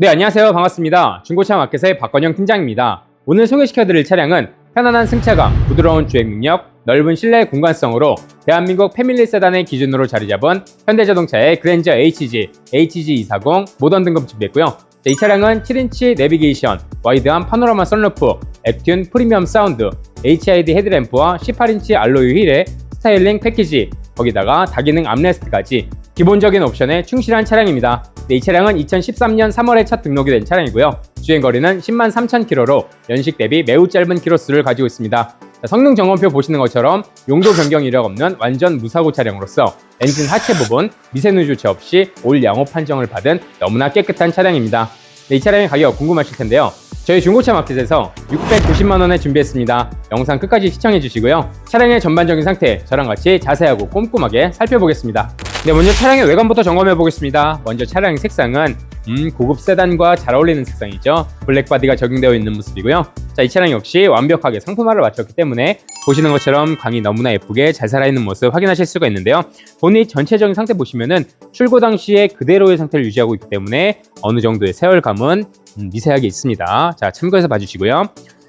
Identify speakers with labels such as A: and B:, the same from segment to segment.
A: 네, 안녕하세요. 반갑습니다. 중고차 마켓의 박건영 팀장입니다. 오늘 소개시켜드릴 차량은 편안한 승차감, 부드러운 주행 능력, 넓은 실내 공간성으로 대한민국 패밀리 세단의 기준으로 자리 잡은 현대자동차의 그랜저 HG, HG240 모던 등급 준비했고요. 자, 이 차량은 7인치 내비게이션, 와이드한 파노라마 선루프, 앱튠 프리미엄 사운드, HID 헤드램프와 18인치 알로이 휠의 스타일링 패키지, 거기다가 다기능 암레스트까지 기본적인 옵션에 충실한 차량입니다. 네, 이 차량은 2013년 3월에 첫 등록이 된 차량이고요. 주행 거리는 10만 3천 킬로로 연식 대비 매우 짧은 키로수를 가지고 있습니다. 자, 성능 점검표 보시는 것처럼 용도 변경 이력 없는 완전 무사고 차량으로서 엔진 하체 부분 미세누 조치 없이 올 양호 판정을 받은 너무나 깨끗한 차량입니다. 네, 이 차량의 가격 궁금하실 텐데요. 저희 중고차 마켓에서 690만 원에 준비했습니다. 영상 끝까지 시청해 주시고요. 차량의 전반적인 상태 저랑 같이 자세하고 꼼꼼하게 살펴보겠습니다. 네, 먼저 차량의 외관부터 점검해 보겠습니다. 먼저 차량의 색상은 음, 고급 세단과 잘 어울리는 색상이죠. 블랙 바디가 적용되어 있는 모습이고요. 자, 이 차량 역시 완벽하게 상품화를 마쳤기 때문에 보시는 것처럼 광이 너무나 예쁘게 잘 살아있는 모습 확인하실 수가 있는데요. 본닛 전체적인 상태 보시면은 출고 당시에 그대로의 상태를 유지하고 있기 때문에 어느 정도의 세월감은 음, 미세하게 있습니다. 자, 참고해서 봐주시고요.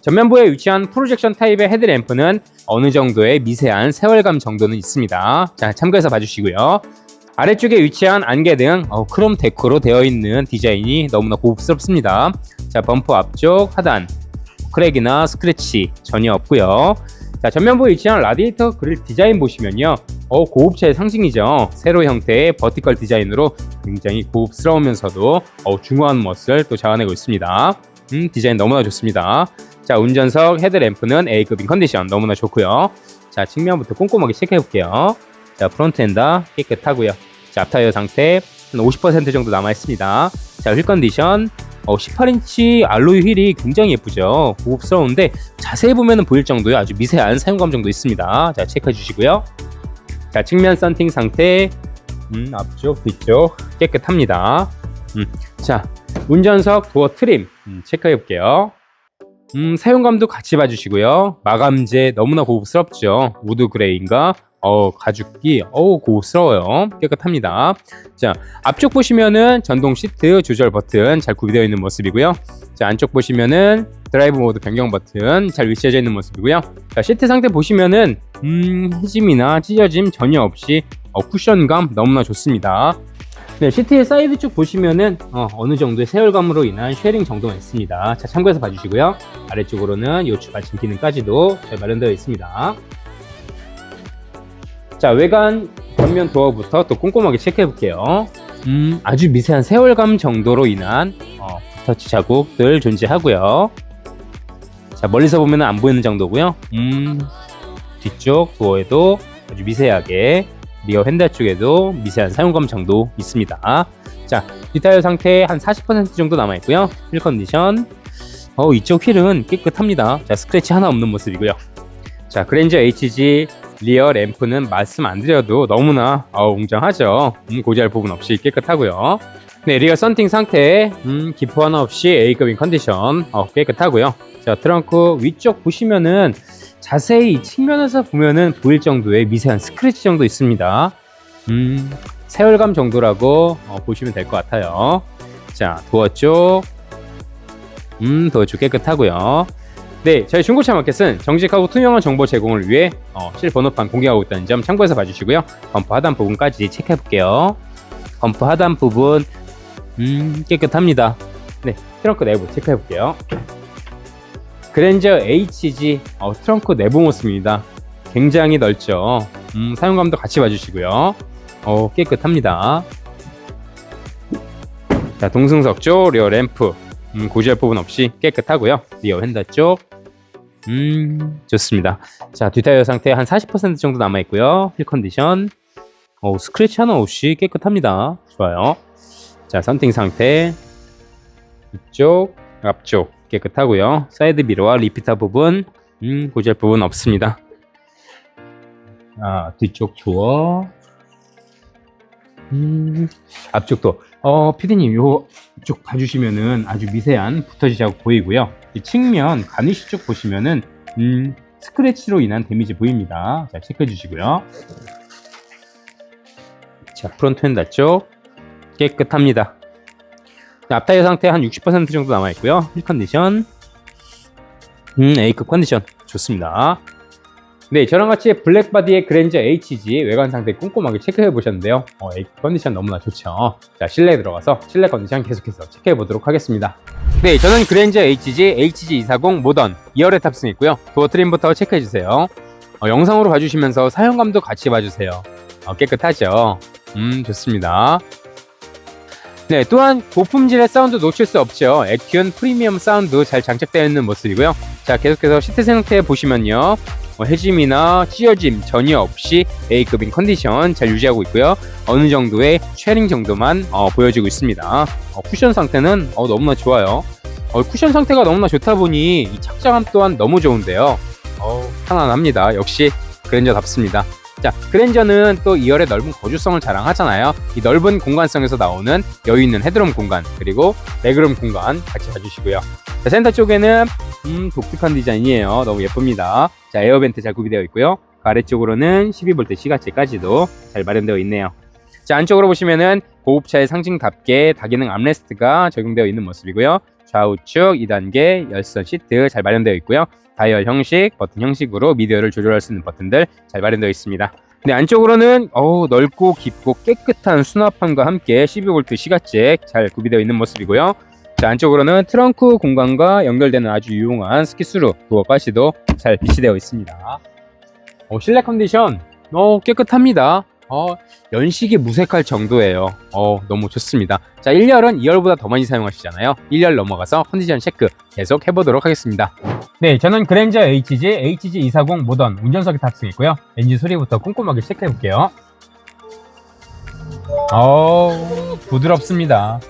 A: 전면부에 위치한 프로젝션 타입의 헤드램프는 어느 정도의 미세한 세월감 정도는 있습니다. 자, 참고해서 봐주시고요. 아래쪽에 위치한 안개 등 어, 크롬 데코로 되어 있는 디자인이 너무나 고급스럽습니다. 자, 범퍼 앞쪽 하단 크랙이나 스크래치 전혀 없고요. 자, 전면부에 위치한 라디에이터 그릴 디자인 보시면요. 어, 고급차의 상징이죠. 세로 형태의 버티컬 디자인으로 굉장히 고급스러우면서도 어, 중후한 멋을 또 자아내고 있습니다. 음, 디자인 너무나 좋습니다. 자, 운전석 헤드램프는 A급인 컨디션 너무나 좋고요. 자, 측면부터 꼼꼼하게 체크해 볼게요. 자, 프론트 엔더 깨끗하고요. 자, 앞타이어 상태 한 50% 정도 남아 있습니다. 자, 휠 컨디션 어, 18인치 알로이 휠이 굉장히 예쁘죠. 고급스러운데 자세히 보면 보일 정도의 아주 미세한 사용감 정도 있습니다. 자, 체크해 주시고요. 자, 측면 썬팅 상태 음, 앞쪽, 뒤쪽 깨끗합니다. 음, 자, 운전석 도어 트림 음, 체크해 볼게요. 음, 사용감도 같이 봐주시고요. 마감재 너무나 고급스럽죠. 우드 그레이인가? 어, 가죽기, 어우, 고급스러워요. 깨끗합니다. 자, 앞쪽 보시면은 전동 시트 조절 버튼 잘 구비되어 있는 모습이고요. 자, 안쪽 보시면은 드라이브 모드 변경 버튼 잘 위치해져 있는 모습이고요. 자, 시트 상태 보시면은, 음, 해짐이나 찢어짐 전혀 없이 어, 쿠션감 너무나 좋습니다. 네, 시트의 사이드 쪽 보시면은 어, 느 정도의 세월감으로 인한 쉐링 정도가 있습니다. 자, 참고해서 봐주시고요. 아래쪽으로는 요추 받침 기능까지도 잘 마련되어 있습니다. 자, 외관 벽면 도어부터 또 꼼꼼하게 체크해 볼게요. 음, 아주 미세한 세월감 정도로 인한 어, 터치 자국들 존재하고요. 자, 멀리서 보면 안 보이는 정도고요. 음, 뒤쪽 도어에도 아주 미세하게 리어 핸들 쪽에도 미세한 사용감 정도 있습니다. 자, 뒷타이어 상태 한 40% 정도 남아 있고요. 휠 컨디션. 어, 이쪽 휠은 깨끗합니다. 자, 스크래치 하나 없는 모습이고요. 자, 그랜저 HG 리어 램프는 말씀 안 드려도 너무나 어, 웅장하죠. 음, 고지할 부분 없이 깨끗하고요. 네, 리어 썬팅 상태 음, 기포 하나 없이 A급인 컨디션 어, 깨끗하고요. 자, 트렁크 위쪽 보시면은 자세히 측면에서 보면은 보일 정도의 미세한 스크래치 정도 있습니다. 음, 세월감 정도라고 어, 보시면 될 것 같아요. 자, 도어 쪽, 음, 도어 쪽 깨끗하고요. 네, 저희 중고차 마켓은 정직하고 투명한 정보 제공을 위해 어, 실번호판 공개하고 있다는 점 참고해서 봐주시고요. 범퍼 하단 부분까지 체크해 볼게요. 범퍼 하단 부분, 음, 깨끗합니다. 네, 트렁크 내부 체크해 볼게요. 그랜저 HG 어, 트렁크 내부 모습입니다. 굉장히 넓죠. 음, 사용감도 같이 봐주시고요. 어, 깨끗합니다. 자, 동승석 쪽 리어 램프 음, 고지할 부분 없이 깨끗하고요. 리어 핸더 쪽 음, 좋습니다. 자, 뒷타이어 상태 한 40% 정도 남아 있고요. 휠 컨디션 어, 스크래치 하나 없이 깨끗합니다. 좋아요. 자, 썬팅 상태 이쪽, 앞쪽 깨끗하고요. 사이드 미러와 리피터 부분 음, 고지할 부분 없습니다. 아, 뒤쪽 도어 음, 앞쪽도 어, 피디님 요쪽 봐주시면은 아주 미세한 붙어지 자국 보이고요. 이 측면 가니시 쪽 보시면은 음, 스크래치로 인한 데미지 보입니다. 자, 체크해 주시고요. 자, 프론트 핸드 쪽 깨끗합니다. 앞타이어 상태 한 60% 정도 남아 있고요. 힐 컨디션. 음, A급 컨디션 좋습니다. 네, 저랑 같이 블랙바디의 그랜저 HG 외관 상태 꼼꼼하게 체크해 보셨는데요. 어, 컨디션 너무나 좋죠. 자, 실내에 들어가서 실내 컨디션 계속해서 체크해 보도록 하겠습니다. 네, 저는 그랜저 HG HG240 모던 2열에 탑승했고요. 도어 트림부터 체크해 주세요. 어, 영상으로 봐주시면서 사용감도 같이 봐주세요. 어, 깨끗하죠? 음, 좋습니다. 네, 또한 고품질의 사운드 놓칠 수 없죠. 액튠 프리미엄 사운드 잘 장착되어 있는 모습이고요. 자, 계속해서 시트 상태 보시면요. 뭐 해짐이나 찢어짐 전혀 없이 A급인 컨디션 잘 유지하고 있고요. 어느 정도의 쉐링 정도만 어, 보여지고 있습니다. 어, 쿠션 상태는 어, 너무나 좋아요. 어, 쿠션 상태가 너무나 좋다 보니 이 착장감 또한 너무 좋은데요. 어, 편안합니다. 역시 그랜저답습니다. 자, 그랜저는 또 2열의 넓은 거주성을 자랑하잖아요. 이 넓은 공간성에서 나오는 여유 있는 헤드룸 공간, 그리고 레그룸 공간 같이 봐주시고요. 자, 센터 쪽에는 음, 독특한 디자인이에요. 너무 예쁩니다. 자, 에어벤트 잘 구비되어 있고요. 그 아래쪽으로는 12V 시가체까지도 잘 마련되어 있네요. 자, 안쪽으로 보시면은 고급차의 상징답게 다기능 암레스트가 적용되어 있는 모습이고요. 좌우측 2단계 열선 시트 잘 마련되어 있고요. 다이얼 형식, 버튼 형식으로 미디어를 조절할 수 있는 버튼들 잘 마련되어 있습니다. 네, 안쪽으로는 어우, 넓고 깊고 깨끗한 수납함과 함께 12V 시가잭 잘 구비되어 있는 모습이고요. 자, 안쪽으로는 트렁크 공간과 연결되는 아주 유용한 스키스루 도어 가시도 잘 비치되어 있습니다. 어, 실내 컨디션 어, 깨끗합니다. 어, 연식이 무색할 정도예요. 어, 너무 좋습니다. 자, 1열은 2열보다 더 많이 사용하시잖아요. 1열 넘어가서 컨디션 체크 계속 해보도록 하겠습니다. 네, 저는 그랜저 HG HG240 모던 운전석에 탑승했고요. 엔진 소리부터 꼼꼼하게 체크해 볼게요. 어, 부드럽습니다.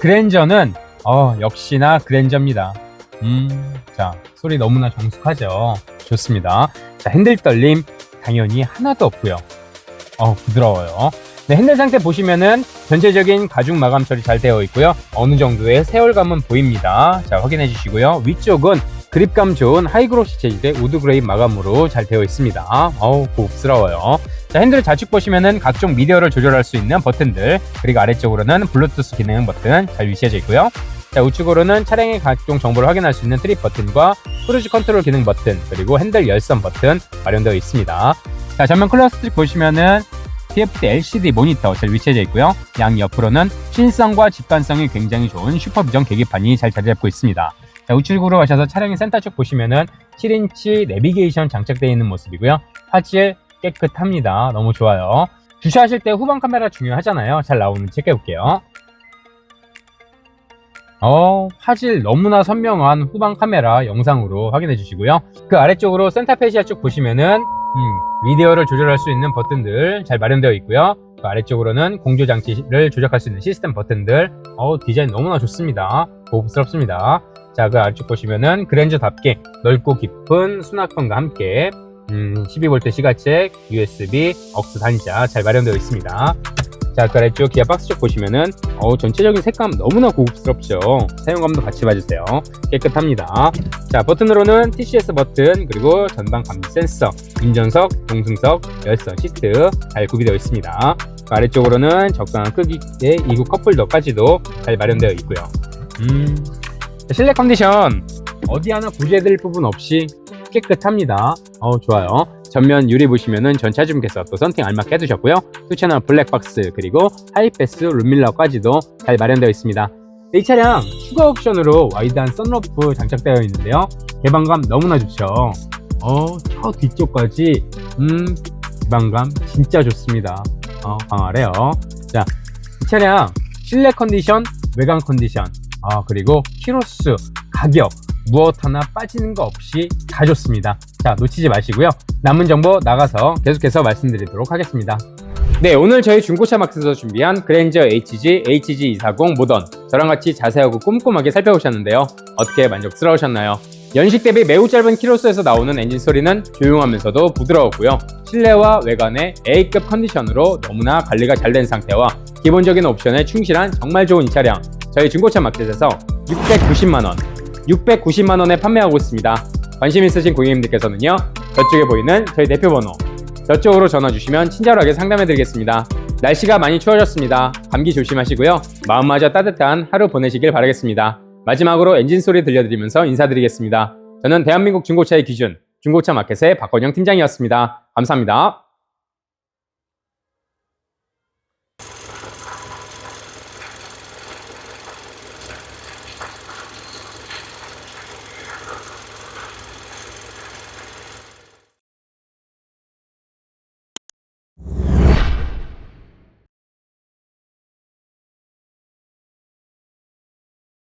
A: 그랜저는 어, 역시나 그랜저입니다. 음, 자, 소리 너무나 정숙하죠. 좋습니다. 자, 핸들 떨림 당연히 하나도 없고요. 어, 부드러워요. 네, 핸들 상태 보시면은 전체적인 가죽 마감 처리 잘 되어 있고요. 어느 정도의 세월감은 보입니다. 자, 확인해 주시고요. 위쪽은 그립감 좋은 하이그로시 재질의 우드 그레이 마감으로 잘 되어 있습니다. 어우, 고급스러워요. 자, 핸들 좌측 보시면은 각종 미디어를 조절할 수 있는 버튼들, 그리고 아래쪽으로는 블루투스 기능 버튼 잘 위치해져 있고요. 자, 우측으로는 차량의 각종 정보를 확인할 수 있는 트립 버튼과 크루즈 컨트롤 기능 버튼, 그리고 핸들 열선 버튼 마련되어 있습니다. 자, 전면 클러스 스틱 보시면은 TFT LCD 모니터 잘 위치해져 있고요. 양 옆으로는 신성과 직관성이 굉장히 좋은 슈퍼비전 계기판이 잘 자리 잡고 있습니다. 자, 우측으로 가셔서 차량의 센터 쪽 보시면은 7인치 내비게이션 장착되어 있는 모습이고요. 화질 깨끗합니다. 너무 좋아요. 주차하실 때 후방 카메라 중요하잖아요. 잘 나오는지 체크해 볼게요. 어, 화질 너무나 선명한 후방 카메라 영상으로 확인해 주시고요. 그 아래쪽으로 센터 페시아 쪽 보시면은 음, 미디어를 조절할 수 있는 버튼들 잘 마련되어 있고요. 그 아래쪽으로는 공조 장치를 조작할 수 있는 시스템 버튼들. 어, 디자인 너무나 좋습니다. 고급스럽습니다. 자, 그 아래쪽 보시면은 그랜저답게 넓고 깊은 수납함과 함께 음, 12V 시가책, USB, 억스 단자 잘 마련되어 있습니다. 자, 그 아래쪽 기아 박스 쪽 보시면은 어, 전체적인 색감 너무나 고급스럽죠. 사용감도 같이 봐주세요. 깨끗합니다. 자, 버튼으로는 TCS 버튼, 그리고 전방 감지 센서, 운전석, 동승석, 열선 시트 잘 구비되어 있습니다. 그 아래쪽으로는 적당한 크기의 이구 컵홀더까지도 잘 마련되어 있고요. 음, 자, 실내 컨디션 어디 하나 구제될 부분 없이 깨끗합니다. 어, 좋아요. 전면 유리 보시면은 전차 중께서 또 썬팅 알맞게 해두셨고요. 투체널 블랙박스 그리고 하이패스 룸밀러까지도 잘 마련되어 있습니다. 이 차량 추가 옵션으로 와이드한 썬루프 장착되어 있는데요. 개방감 너무나 좋죠. 어, 저 뒤쪽까지 음 개방감 진짜 좋습니다. 어, 강하래요. 자, 이 차량 실내 컨디션, 외관 컨디션, 아 그리고 키로수, 가격 무엇 하나 빠지는 거 없이 다 좋습니다. 자, 놓치지 마시고요. 남은 정보 나가서 계속해서 말씀드리도록 하겠습니다. 네, 오늘 저희 중고차 마켓에서 준비한 그랜저 HG HG240 모던 저랑 같이 자세하고 꼼꼼하게 살펴보셨는데요. 어떻게 만족스러우셨나요? 연식 대비 매우 짧은 키로수에서 나오는 엔진 소리는 조용하면서도 부드러웠고요. 실내와 외관의 A급 컨디션으로 너무나 관리가 잘 된 상태와 기본적인 옵션에 충실한 정말 좋은 이 차량 저희 중고차 마켓에서 690만원 690만원에 판매하고 있습니다. 관심 있으신 고객님들께서는요, 저쪽에 보이는 저희 대표 번호, 저쪽으로 전화 주시면 친절하게 상담해 드리겠습니다. 날씨가 많이 추워졌습니다. 감기 조심하시고요. 마음마저 따뜻한 하루 보내시길 바라겠습니다. 마지막으로 엔진 소리 들려드리면서 인사드리겠습니다. 저는 대한민국 중고차의 기준 중고차 마켓의 박건영 팀장이었습니다. 감사합니다.